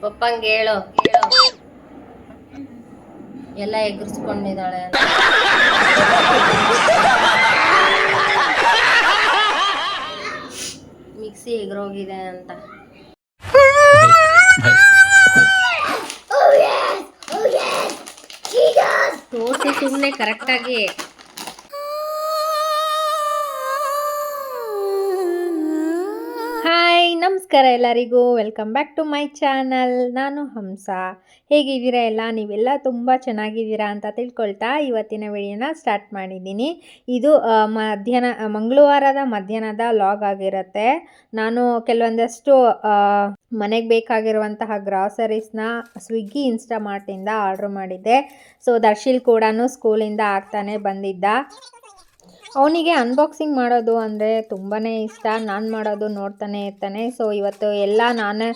ಪಪ್ಪಂಗೆ ಹೇಳು ಎಲ್ಲ ಎಗರ್ಸ್ಕೊಂಡಿದ್ದಾಳೆ ಮಿಕ್ಸಿ ಎಗರೋಗಿದೆ ಅಂತ. ತೋರ್ಸು ಸುಮ್ಮನೆ ಕರೆಕ್ಟಾಗಿ ನಮಸ್ಕಾರ ಎಲ್ಲರಿಗೂ. Welcome back to my channel ನಾನು ಹಂಸ. ಹೇಗಿದ್ದೀರಾ ಎಲ್ಲ? ನೀವೆಲ್ಲ ತುಂಬ ಚೆನ್ನಾಗಿದ್ದೀರಾ ಅಂತ ತಿಳ್ಕೊಳ್ತಾ ಇವತ್ತಿನ ವಿಡಿಯೋನ ಸ್ಟಾರ್ಟ್ ಮಾಡಿದ್ದೀನಿ. ಇದು ಮಧ್ಯಾಹ್ನ, ಮಂಗಳವಾರದ ಮಧ್ಯಾಹ್ನದ ಲಾಗ್ ಆಗಿರುತ್ತೆ. ನಾನು ಕೆಲವೊಂದಷ್ಟು ಮನೆಗೆ ಬೇಕಾಗಿರುವಂತಹ ಗ್ರಾಸರೀಸ್ನ ಸ್ವಿಗ್ಗಿ ಇನ್ಸ್ಟಾಮಾರ್ಟಿಂದ ಆರ್ಡ್ರ್ ಮಾಡಿದ್ದೆ. ಸೊ ದರ್ಶಿಲ್ ಕೂಡ ಸ್ಕೂಲಿಂದ ಆಗ್ತಾನೆ ಬಂದಿದ್ದ. ಅವನಿಗೆ ಅನ್ಬಾಕ್ಸಿಂಗ್ ಮಾಡೋದು ಅಂದರೆ ತುಂಬಾ ಇಷ್ಟ. ನಾನು ಮಾಡೋದು ನೋಡ್ತಾನೆ ಇರ್ತಾನೆ. ಸೊ ಇವತ್ತು ಎಲ್ಲ ನಾನೇ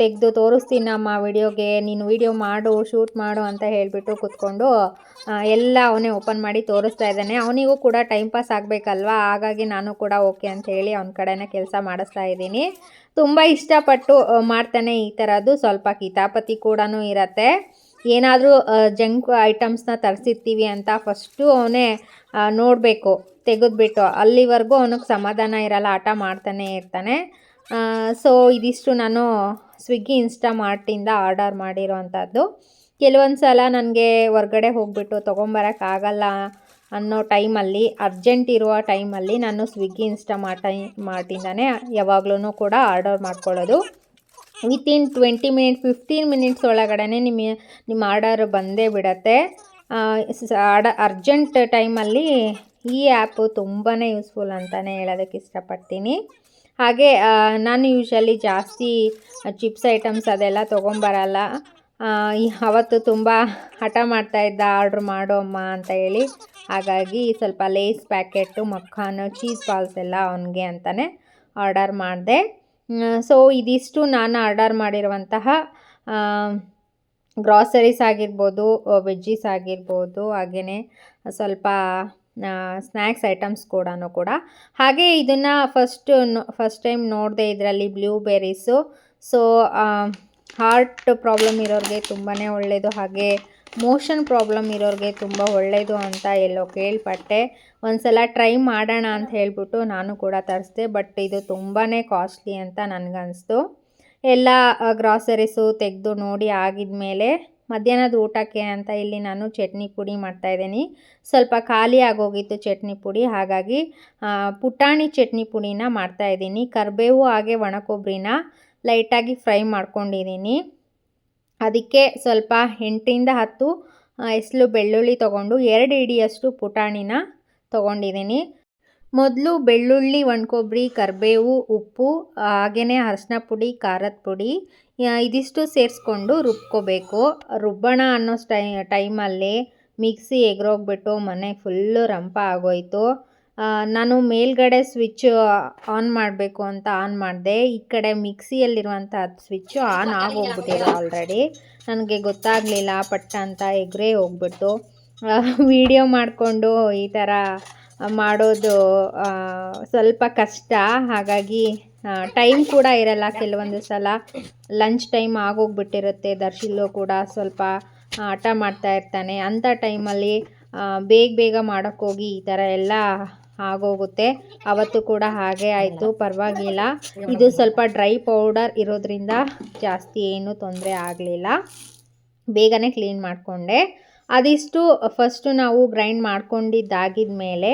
ತೆಗೆದು ತೋರಿಸ್ತೀನಿ ನಮ್ಮ ವಿಡಿಯೋಗೆ. ನೀನು ವಿಡಿಯೋ ಮಾಡು ಶೂಟ್ ಮಾಡು ಅಂತ ಹೇಳಿಬಿಟ್ಟು ಕೂತ್ಕೊಂಡು ಎಲ್ಲ ಅವನೇ ಓಪನ್ ಮಾಡಿ ತೋರಿಸ್ತಾ ಇದ್ದಾನೆ. ಅವನಿಗೂ ಕೂಡ ಟೈಮ್ ಪಾಸ್ ಆಗಬೇಕಲ್ವಾ? ಹಾಗಾಗಿ ನಾನು ಕೂಡ ಓಕೆ ಅಂತ ಹೇಳಿ ಅವನ ಕಡೆನೇ ಕೆಲಸ ಮಾಡಿಸ್ತಾ ಇದ್ದೀನಿ. ತುಂಬ ಇಷ್ಟಪಟ್ಟು ಮಾಡ್ತಾನೆ ಈ ಥರದ್ದು ಸ್ವಲ್ಪ ಕಿತಾಪತಿ ಕೂಡ ಇರತ್ತೆ. ಏನಾದರೂ ಜಂಕ್ ಐಟಮ್ಸ್ನ ತರಿಸಿರ್ತೀವಿ ಅಂತ ಫಸ್ಟು ಅವನೇ ನೋಡಬೇಕು, ತೆಗೆದುಬಿಟ್ಟು. ಅಲ್ಲಿವರೆಗೂ ಅವನಿಗೆ ಸಮಾಧಾನ ಇರಲ್ಲ, ಆಟ ಮಾಡ್ತಾನೆ ಇರ್ತಾನೆ. ಸೊ ಇದಿಷ್ಟು ನಾನು ಸ್ವಿಗ್ಗಿ ಇನ್ಸ್ಟಾಮಾರ್ಟಿಂದ ಆರ್ಡರ್ ಮಾಡಿರೋವಂಥದ್ದು. ಕೆಲವೊಂದು ಸಲ ನನಗೆ ಹೊರಗಡೆ ಹೋಗ್ಬಿಟ್ಟು ತೊಗೊಂಬರೋಕ್ಕಾಗಲ್ಲ ಅನ್ನೋ ಟೈಮಲ್ಲಿ ಅರ್ಜೆಂಟ್ ಇರುವ ಟೈಮಲ್ಲಿ ನಾನು ಸ್ವಿಗ್ಗಿ ಇನ್ಸ್ಟಾಮಾರ್ಟ ಮಾರ್ಟಿಂದನೇ ಯಾವಾಗ್ಲೂ ಕೂಡ ಆರ್ಡರ್ ಮಾಡ್ಕೊಳ್ಳೋದು. Within twenty minute, fifteen minutes ಒಳಗಡೆ ನಿಮ್ಮ ನಿಮ್ಮ ಆರ್ಡರ್ ಬಂದೇ ಬಿಡತ್ತೆ. ಆಡ, ಅರ್ಜೆಂಟ್ ಟೈಮಲ್ಲಿ ಈ ಆ್ಯಪು ತುಂಬಾ ಯೂಸ್ಫುಲ್ ಅಂತಲೇ ಹೇಳೋದಕ್ಕೆ ಇಷ್ಟಪಡ್ತೀನಿ. ಹಾಗೆ ನಾನು ಯೂಶಲಿ ಜಾಸ್ತಿ ಚಿಪ್ಸ್ ಐಟಮ್ಸ್ ಅದೆಲ್ಲ ತೊಗೊಂಬರಲ್ಲ. ಅವತ್ತು ತುಂಬ ಹಠ ಮಾಡ್ತಾಯಿದ್ದ ಆರ್ಡ್ರ್ ಮಾಡು ಅಮ್ಮ ಅಂತ ಹೇಳಿ. ಹಾಗಾಗಿ ಸ್ವಲ್ಪ ಲೇಸ್ ಪ್ಯಾಕೆಟು, ಮಕ್ಕಾನು, ಚೀಸ್ ಬಾಲ್ಸ್ ಎಲ್ಲ ಅವನಿಗೆ ಅಂತಲೇ ಆರ್ಡರ್ ಮಾಡಿದೆ. ಸೊ ಇದಿಷ್ಟು ನಾನು ಆರ್ಡರ್ ಮಾಡಿರುವಂತಹ ಗ್ರಾಸರೀಸ್ ಆಗಿರ್ಬೋದು ವೆಜ್ಜೀಸ್ ಆಗಿರ್ಬೋದು ಹಾಗೆಯೇ ಸ್ವಲ್ಪ ಸ್ನ್ಯಾಕ್ಸ್ ಐಟಮ್ಸ್ ಕೂಡ ಕೂಡ. ಹಾಗೆ ಇದನ್ನು ಫಸ್ಟ್ ಫಸ್ಟ್ ಟೈಮ್ ನೋಡಿದೆ ಇದರಲ್ಲಿ ಬ್ಲೂಬೆರೀಸು ಸೊ ಹಾರ್ಟ್ ಪ್ರಾಬ್ಲಮ್ ಇರೋರಿಗೆ ತುಂಬಾ ಒಳ್ಳೆಯದು ಹಾಗೆ ಮೋಷನ್ ಪ್ರಾಬ್ಲಮ್ ಇರೋರಿಗೆ ತುಂಬ ಒಳ್ಳೆಯದು ಅಂತ ಎಲ್ಲೋ ಕೇಳ್ಪಟ್ಟೆ. ಒಂದ್ಸಲ ಟ್ರೈ ಮಾಡೋಣ ಅಂತ ಹೇಳ್ಬಿಟ್ಟು ನಾನು ಕೂಡ ತರಿಸ್ದೆ, ಬಟ್ ಇದು ತುಂಬಾ ಕಾಸ್ಟ್ಲಿ ಅಂತ ನನಗನ್ನಿಸ್ತು ಎಲ್ಲ ಗ್ರಾಸರೀಸು ತೆಗೆದು ನೋಡಿ ಆಗಿದ್ಮೇಲೆ ಮಧ್ಯಾಹ್ನದ ಊಟಕ್ಕೆ ಅಂತ ಇಲ್ಲಿ ನಾನು ಚಟ್ನಿ ಪುಡಿ ಮಾಡ್ತಾಯಿದ್ದೀನಿ ಸ್ವಲ್ಪ ಖಾಲಿ ಆಗೋಗಿತ್ತು ಚಟ್ನಿ ಪುಡಿ, ಹಾಗಾಗಿ ಪುಟಾಣಿ ಚಟ್ನಿ ಪುಡಿನ ಮಾಡ್ತಾಯಿದ್ದೀನಿ ಕರಿಬೇವು ಹಾಗೆ ಒಣಕೊಬ್ಬರಿನ ಲೈಟಾಗಿ ಫ್ರೈ ಮಾಡ್ಕೊಂಡಿದ್ದೀನಿ. ಅದಕ್ಕೆ ಸ್ವಲ್ಪ ಎಂಟರಿಂದ ಹತ್ತು ಎಸಲು ಬೆಳ್ಳುಳ್ಳಿ ತೊಗೊಂಡು ಎರಡು ಇಡಿಯಷ್ಟು ಪುಟಾಣಿನ ತೊಗೊಂಡಿದ್ದೀನಿ. ಮೊದಲು ಬೆಳ್ಳುಳ್ಳಿ ಒಣಕೊಬ್ಬರಿ ಕರಿಬೇವು, ಉಪ್ಪು ಹಾಗೆಯೇ ಅರಶಿನ ಪುಡಿ, ಖಾರದ ಪುಡಿ ಇದಿಷ್ಟು ಸೇರಿಸ್ಕೊಂಡು ರುಬ್ಕೋಬೇಕು. ರುಬ್ಬಣ ಅನ್ನೋ ಸ್ಟೈ, ಟೈಮಲ್ಲಿ ಮಿಕ್ಸಿ ಎಗ್ರೋಗ್ಬಿಟ್ಟು ಮನೆ ಫುಲ್ಲು ರಂಪ ಆಗೋಯ್ತು. ನಾನು ಮೇಲ್ಗಡೆ ಸ್ವಿಚ್ ಆನ್ ಮಾಡಬೇಕು ಅಂತ ಆನ್ ಮಾಡಿದೆ. ಈ ಕಡೆ ಮಿಕ್ಸಿಯಲ್ಲಿರುವಂಥ ಸ್ವಿಚ್ಚು ಆನ್ ಆಗೋಗ್ಬಿಟ್ಟಿದೆ ಆಲ್ರೆಡಿ ನನಗೆ ಗೊತ್ತಾಗಲಿಲ್ಲ ಪಟ್ಟ ಅಂತ ಎಗ್ರೇ ಹೋಗ್ಬಿಟ್ಟು ವಿಡಿಯೋ ಮಾಡಿಕೊಂಡು ಈ ಥರ ಮಾಡೋದು ಸ್ವಲ್ಪ ಕಷ್ಟ. ಹಾಗಾಗಿ ಟೈಮ್ ಕೂಡ ಇರಲ್ಲ ಕೆಲವೊಂದು ಸಲ. Lunch time ಆಗೋಗ್ಬಿಟ್ಟಿರುತ್ತೆ. ದರ್ಶಿಲ್ಲು ಕೂಡ ಸ್ವಲ್ಪ ಆಟ ಮಾಡ್ತಾ ಇರ್ತಾನೆ. ಅಂಥ ಟೈಮಲ್ಲಿ ಬೇಗ ಬೇಗ ಮಾಡೋಕ್ಕೋಗಿ ಈ ಥರ ಎಲ್ಲ ಆಗೋಗುತ್ತೆ. ಅವತ್ತು ಕೂಡ ಹಾಗೆ ಆಯಿತು, ಪರವಾಗಿಲ್ಲ. ಇದು ಸ್ವಲ್ಪ ಡ್ರೈ ಪೌಡರ್ ಇರೋದ್ರಿಂದ ಜಾಸ್ತಿ ಏನೂ ತೊಂದರೆ ಆಗಲಿಲ್ಲ. ಬೇಗನೆ ಕ್ಲೀನ್ ಮಾಡಿಕೊಂಡೆ. ಅದಿಷ್ಟು ಫಸ್ಟು ನಾವು ಗ್ರೈಂಡ್ ಮಾಡ್ಕೊಂಡಿದ್ದಾಗಿದ ಮೇಲೆ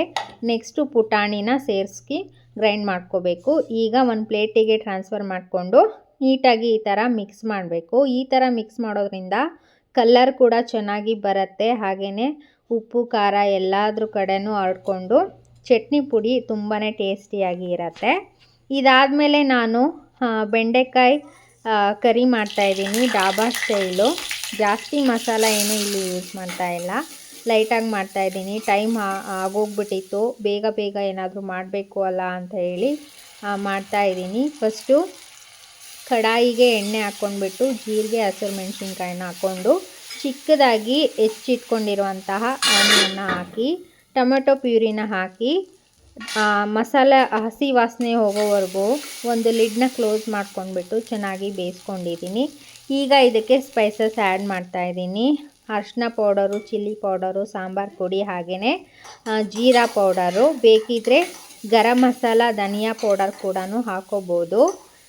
ನೆಕ್ಸ್ಟು ಪುಟಾಣಿನ ಸೇರಿಸಿ ಗ್ರೈಂಡ್ ಮಾಡ್ಕೋಬೇಕು. ಈಗ ಒಂದು ಪ್ಲೇಟಿಗೆ ಟ್ರಾನ್ಸ್ಫರ್ ಮಾಡಿಕೊಂಡು ನೀಟಾಗಿ ಈ ಥರ ಮಿಕ್ಸ್ ಮಾಡಬೇಕು. ಈ ಥರ ಮಿಕ್ಸ್ ಮಾಡೋದ್ರಿಂದ ಕಲರ್ ಕೂಡ ಚೆನ್ನಾಗಿ ಬರುತ್ತೆ. ಹಾಗೆಯೇ ಉಪ್ಪು, ಖಾರ ಎಲ್ಲಾದ್ರೂ ಕಡೆನೂ ಹರಡ್ಕೊಂಡು ಚಟ್ನಿ ಪುಡಿ ತುಂಬಾ ಟೇಸ್ಟಿಯಾಗಿ ಇರುತ್ತೆ. ಇದಾದಮೇಲೆ ನಾನು ಬೆಂಡೆಕಾಯಿ ಕರಿ ಕರಿ ಮಾಡ್ತಾಯಿದ್ದೀನಿ ಡಾಬಾ ಸ್ಟೈಲು. ಜಾಸ್ತಿ ಮಸಾಲ ಏನು ಇಲ್ಲಿ ಯೂಸ್ ಮಾಡ್ತಾ ಇಲ್ಲ. ಲೈಟಾಗಿ ಮಾಡ್ತಾಯಿದ್ದೀನಿ ಟೈಮ್ ಆಗೋಗ್ಬಿಟ್ಟಿತ್ತು. ಬೇಗ ಬೇಗ ಏನಾದರೂ ಮಾಡಬೇಕು ಅಲ್ಲ ಅಂತ ಹೇಳಿ ಆ, ಮಾಡ್ತಾಯಿದ್ದೀನಿ ಫಸ್ಟು ಕಡಾಯಿಗೆ ಎಣ್ಣೆ ಹಾಕ್ಕೊಂಡ್ಬಿಟ್ಟು ಜೀರಿಗೆ ಹಸಿರು ಮೆಣಸಿನ್ಕಾಯಿನ ಹಾಕ್ಕೊಂಡು ಚಿಕ್ಕದಾಗಿ ಹೆಚ್ಚಿಟ್ಕೊಂಡಿರುವಂತಹ ಆನಿಯನ್ನ ಹಾಕಿ ಟೊಮೆಟೊ ಪ್ಯೂರಿನ ಹಾಕಿ ಮಸಾಲೆ ಹಸಿ ವಾಸನೆ ಹೋಗೋವರೆಗೂ ಒಂದು ಲಿಡ್ನ ಕ್ಲೋಸ್ ಮಾಡ್ಕೊಂಡ್ಬಿಟ್ಟು ಚೆನ್ನಾಗಿ ಬೇಯಿಸ್ಕೊಂಡಿದ್ದೀನಿ. ಈಗ ಇದಕ್ಕೆ ಸ್ಪೈಸಸ್ ಆ್ಯಡ್ ಮಾಡ್ತಾ ಇದ್ದೀನಿ. ಅರಿಶಿನ ಪೌಡರು, ಚಿಲ್ಲಿ ಪೌಡರು, ಸಾಂಬಾರು ಪುಡಿ ಹಾಗೆಯೇ ಜೀರಾ ಪೌಡರು. ಬೇಕಿದ್ದರೆ ಗರಂ ಮಸಾಲ, ಧನಿಯಾ ಪೌಡರ್ ಕೂಡ ಹಾಕೋಬೋದು.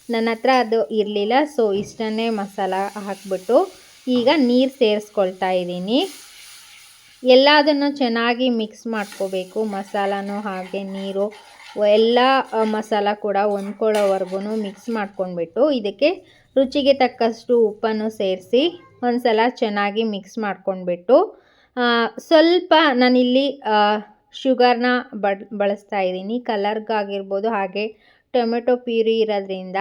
ನನ್ನ ಹತ್ರ ಅದು ಇರಲಿಲ್ಲ, ಸೊ ಇಷ್ಟನ್ನೇ ಮಸಾಲ ಹಾಕ್ಬಿಟ್ಟು ಈಗ ನೀರು ಸೇರಿಸ್ಕೊಳ್ತಾ ಇದ್ದೀನಿ. ಎಲ್ಲದನ್ನು ಚೆನ್ನಾಗಿ ಮಿಕ್ಸ್ ಮಾಡ್ಕೋಬೇಕು. ಮಸಾಲನೂ ಹಾಗೆ ನೀರು, ಎಲ್ಲ ಮಸಾಲ ಕೂಡ ಹೊಂದ್ಕೊಳ್ಳೋವರೆಗೂ ಮಿಕ್ಸ್ ಮಾಡ್ಕೊಂಡ್ಬಿಟ್ಟು ಇದಕ್ಕೆ ರುಚಿಗೆ ತಕ್ಕಷ್ಟು ಉಪ್ಪನ್ನು ಸೇರಿಸಿ ಒಂದ್ಸಲ ಚೆನ್ನಾಗಿ ಮಿಕ್ಸ್ ಮಾಡ್ಕೊಂಡ್ಬಿಟ್ಟು ಸ್ವಲ್ಪ ನಾನಿಲ್ಲಿ ಶುಗರ್ನ ಬಳಸ್ತಾ ಇದ್ದೀನಿ. ಕಲರ್ಗಾಗಿರ್ಬೋದು ಹಾಗೆ ಟೊಮೆಟೊ ಪ್ಯೂರಿ ಇರೋದ್ರಿಂದ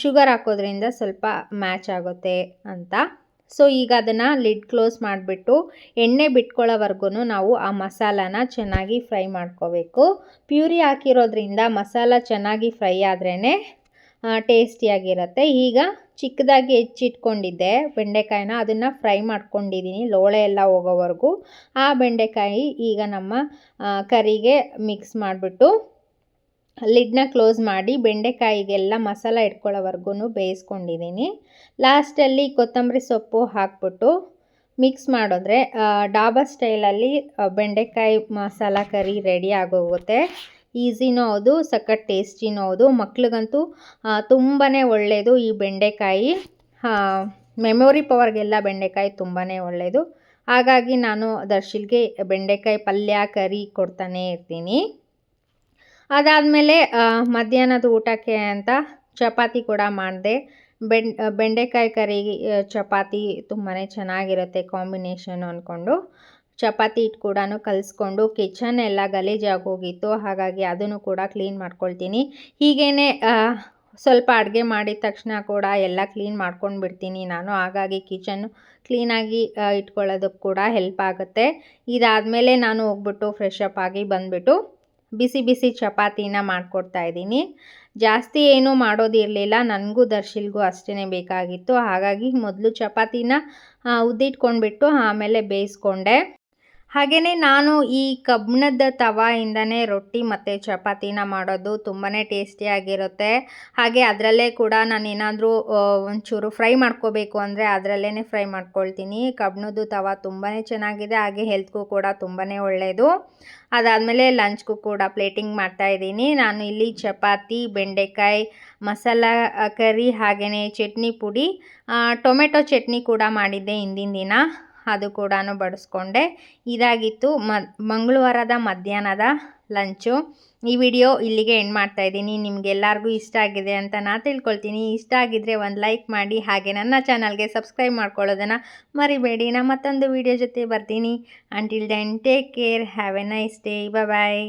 ಶುಗರ್ ಹಾಕೋದ್ರಿಂದ ಸ್ವಲ್ಪ ಮ್ಯಾಚ್ ಆಗುತ್ತೆ ಅಂತ. ಸೊ, ಈಗ ಅದನ್ನು ಲಿಡ್ ಕ್ಲೋಸ್ ಮಾಡಿಬಿಟ್ಟು ಎಣ್ಣೆ ಬಿಟ್ಕೊಳ್ಳೋವರೆಗೂ ನಾವು ಆ ಮಸಾಲಾನ ಚೆನ್ನಾಗಿ ಫ್ರೈ ಮಾಡ್ಕೋಬೇಕು. ಪ್ಯೂರಿ ಹಾಕಿರೋದ್ರಿಂದ ಮಸಾಲ ಚೆನ್ನಾಗಿ ಫ್ರೈ ಆದ್ರೇ ಟೇಸ್ಟಿಯಾಗಿರುತ್ತೆ. ಈಗ ಚಿಕ್ಕದಾಗಿ ಹೆಚ್ಚಿಟ್ಕೊಂಡಿದ್ದೆ ಬೆಂಡೆಕಾಯಿನ, ಅದನ್ನು ಫ್ರೈ ಮಾಡ್ಕೊಂಡಿದ್ದೀನಿ ಲೋಳೆ ಎಲ್ಲ ಹೋಗೋವರೆಗೂ. ಆ ಬೆಂಡೆಕಾಯಿ ಈಗ ನಮ್ಮ ಕರಿಗೆ ಮಿಕ್ಸ್ ಮಾಡಿಬಿಟ್ಟು ಲಿಡ್ನ ಕ್ಲೋಸ್ ಮಾಡಿ ಬೆಂಡೆಕಾಯಿಗೆಲ್ಲ ಮಸಾಲ ಇಟ್ಕೊಳ್ಳೋವರೆಗೂ ಬೇಯಿಸ್ಕೊಂಡಿದ್ದೀನಿ. ಲಾಸ್ಟಲ್ಲಿ ಕೊತ್ತಂಬರಿ ಸೊಪ್ಪು ಹಾಕ್ಬಿಟ್ಟು ಮಿಕ್ಸ್ ಮಾಡಿದ್ರೆ ಡಾಬಾ ಸ್ಟೈಲಲ್ಲಿ ಬೆಂಡೆಕಾಯಿ ಮಸಾಲ ಕರಿ ರೆಡಿ ಆಗೋಗುತ್ತೆ. ಈಸಿನೂ ಹೌದು, ಸಖತ್ ಟೇಸ್ಟಿನೂ ಹೌದು. ಮಕ್ಳಿಗಂತೂ ತುಂಬಾ ಒಳ್ಳೆಯದು ಈ ಬೆಂಡೆಕಾಯಿ. ಮೆಮೊರಿ ಪವರ್ಗೆಲ್ಲ ಬೆಂಡೆಕಾಯಿ ತುಂಬಾ ಒಳ್ಳೆಯದು ಹಾಗಾಗಿ ನಾನು ದರ್ಶಿಲ್ಗೆ ಬೆಂಡೆಕಾಯಿ ಪಲ್ಯ ಕರಿ ಕೊಡ್ತಾನೇ ಇರ್ತೀನಿ. ಅದಾದಮೇಲೆ ಮಧ್ಯಾಹ್ನದ ಊಟಕ್ಕೆ ಅಂತ ಚಪಾತಿ ಕೂಡ ಮಾಡಿದೆ. ಬೆಂಡ್ ಬೆಂಡೆಕಾಯಿ ಕರಿ ಚಪಾತಿ ತುಂಬಾ ಚೆನ್ನಾಗಿರುತ್ತೆ ಕಾಂಬಿನೇಷನ್ ಅಂದ್ಕೊಂಡು ಚಪಾತಿ ಹಿಟ್ಟು ಕೂಡ ಕಲಿಸ್ಕೊಂಡು ಕಿಚನ್ ಎಲ್ಲ ಗಲೀಜಾಗಿ ಹೋಗಿತ್ತು ಹಾಗಾಗಿ ಅದನ್ನು ಕೂಡ ಕ್ಲೀನ್ ಮಾಡ್ಕೊಳ್ತೀನಿ. ಹೀಗೇ ಸ್ವಲ್ಪ ಅಡುಗೆ ಮಾಡಿದ ತಕ್ಷಣ ಕೂಡ ಎಲ್ಲ ಕ್ಲೀನ್ ಮಾಡ್ಕೊಂಡು ಬಿಡ್ತೀನಿ ನಾನು. ಹಾಗಾಗಿ ಕಿಚನ್ನು ಕ್ಲೀನಾಗಿ ಇಟ್ಕೊಳ್ಳೋದಕ್ಕೆ ಕೂಡ ಹೆಲ್ಪ್ ಆಗುತ್ತೆ. ಇದಾದಮೇಲೆ ನಾನು ಹೋಗ್ಬಿಟ್ಟು ಫ್ರೆಶ್ ಅಪ್ ಆಗಿ ಬಂದುಬಿಟ್ಟು ಬಿಸಿ ಬಿಸಿ ಚಪಾತಿನ ಮಾಡಿಕೊಡ್ತಾ ಇದ್ದೀನಿ. ಜಾಸ್ತಿ ಏನೂ ಮಾಡೋದಿರಲಿಲ್ಲ. ನನಗೂ ದರ್ಶಿಲ್ಗೂ ಅಷ್ಟೇ ಬೇಕಾಗಿತ್ತು. ಹಾಗಾಗಿ ಮೊದಲು ಚಪಾತಿನ ಉದ್ದಿಟ್ಕೊಂಡ್ಬಿಟ್ಟು ಆಮೇಲೆ ಬೇಯಿಸ್ಕೊಂಡೆ. ಹಾಗೆಯೇ ನಾನು ಈ ಕಬ್ಬಿಣದ ತವಾಯಿಂದನೇ ರೊಟ್ಟಿ ಮತ್ತು ಚಪಾತಿನ ಮಾಡೋದು ತುಂಬಾ ಟೇಸ್ಟಿಯಾಗಿರುತ್ತೆ ಹಾಗೆ ಅದರಲ್ಲೇ ಕೂಡ ನಾನು ಏನಾದರೂ ಒಂಚೂರು ಫ್ರೈ ಮಾಡ್ಕೋಬೇಕು ಅಂದರೆ ಅದರಲ್ಲೇ ಫ್ರೈ ಮಾಡ್ಕೊಳ್ತೀನಿ. ಕಬ್ಬಿಣದ್ದು ತವ ತುಂಬಾ ಚೆನ್ನಾಗಿದೆ, ಹಾಗೆ ಹೆಲ್ತ್ಗೂ ಕೂಡ ತುಂಬಾ ಒಳ್ಳೆಯದು ಅದಾದಮೇಲೆ ಲಂಚ್ಗೂ ಕೂಡ ಪ್ಲೇಟಿಂಗ್ ಮಾಡ್ತಾ ಇದ್ದೀನಿ. ನಾನು ಇಲ್ಲಿ ಚಪಾತಿ, ಬೆಂಡೆಕಾಯಿ, ಮಸಾಲ, ಕರಿ ಹಾಗೆಯೇ ಚಟ್ನಿ ಪುಡಿ ಟೊಮೆಟೊ ಚಟ್ನಿ ಕೂಡ ಮಾಡಿದ್ದೆ ಹಿಂದಿನ ದಿನ. ಅದು ಕೂಡ ಬಡಿಸ್ಕೊಂಡೆ. ಇದಾಗಿತ್ತು ಮ, ಮಂಗಳವಾರದ ಮಧ್ಯಾಹ್ನದ ಲಂಚು. ಈ ವಿಡಿಯೋ ಇಲ್ಲಿಗೆ ಎಂಡ್ ಮಾಡ್ತಾ ಇದ್ದೀನಿ. ನಿಮಗೆಲ್ಲರಿಗೂ ಇಷ್ಟ ಆಗಿದೆ ಅಂತ ನಾನು ತಿಳ್ಕೊಳ್ತೀನಿ. ಇಷ್ಟ ಆಗಿದ್ದರೆ ಒಂದು ಲೈಕ್ ಮಾಡಿ, ಹಾಗೆ ನನ್ನ ಚಾನಲ್ಗೆ ಸಬ್ಸ್ಕ್ರೈಬ್ ಮಾಡ್ಕೊಳ್ಳೋದನ್ನು ಮರಿಬೇಡಿ. ನಾನು ಮತ್ತೊಂದು ವಿಡಿಯೋ ಜೊತೆ ಬರ್ತೀನಿ. Until then take care have a nice day bye